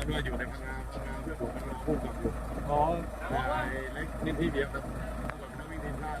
ด้วยอยู่ในพนักงานเพื่อนผมกำลังพูดกับอยู่ อ๋อ แต่ไอ้เล็กนิดที่เดียวครับกับนักวิ่งทีมชาติ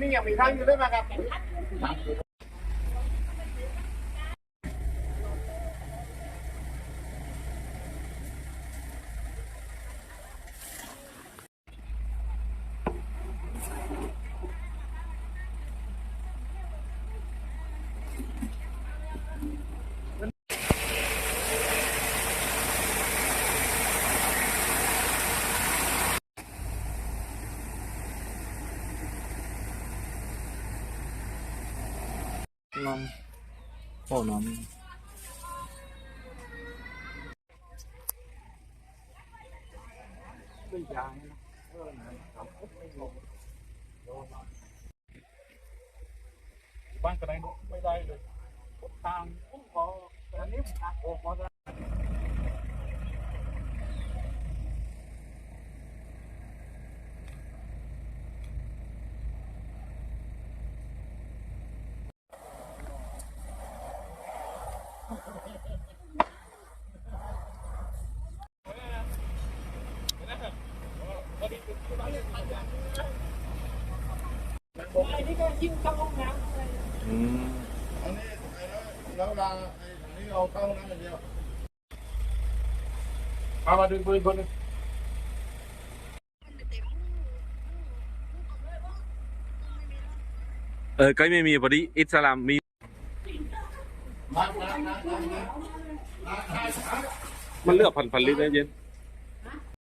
นี่ยังมีทางอยู่ด้วยไหมครับ น้องโอ้น้องไม่ยางนะเออนะครับไม่ลงบ้านกระไรไม่ได้เลยทางพุ่งพออันนี้ผมโอ้ ขออืมอันนี้แล้วเวลาไอ้ตรงนี้เราเข้าห้องน้ำอย่างเดียวเอามาดึงปืนคนนึงเออก็ไม่มีพอดีอิสลามมีมามามามามามันเลือกพันพันลิตรนะเย็น